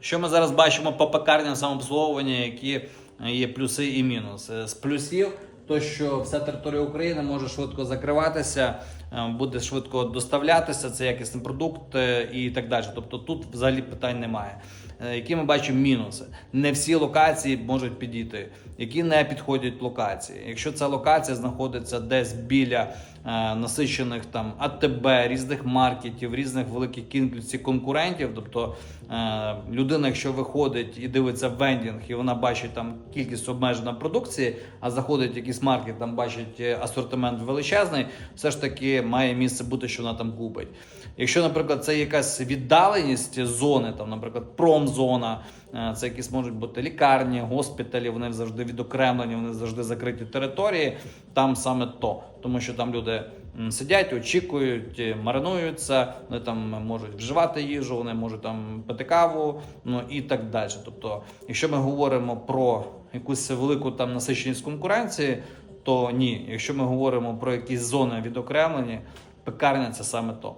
Що ми зараз бачимо по пекарням самообслуговування, які є плюси і мінуси? З плюсів, то що вся територія України може швидко закриватися, е, буде швидко доставлятися, це якісний продукт е, і так далі. Тобто тут взагалі питань немає. Е, Які ми бачимо мінуси? Не всі локації можуть підійти, які не підходять локації. Якщо ця локація знаходиться десь біля е, насичених там АТБ, різних маркетів, різних великих кількості конкурентів, тобто е, людина, якщо виходить і дивиться вендінг, і вона бачить там кількість обмежена продукції, а заходить в якийсь маркет, там бачить е, асортимент величезний, все ж таки має місце бути, що вона там купить. Якщо, наприклад, це якась віддаленість зони, там, наприклад, промзона, це якісь можуть бути лікарні, госпіталі, вони завжди відокремлені, вони завжди закриті території. Там саме то, тому що там люди сидять, очікують, е, маринуються, вони там можуть вживати їжу, вони можуть там пити каву, ну і так далі. Тобто, якщо ми говоримо про якусь велику там насиченість конкуренції, то ні. Якщо ми говоримо про якісь зони відокремлені, пекарня це саме то.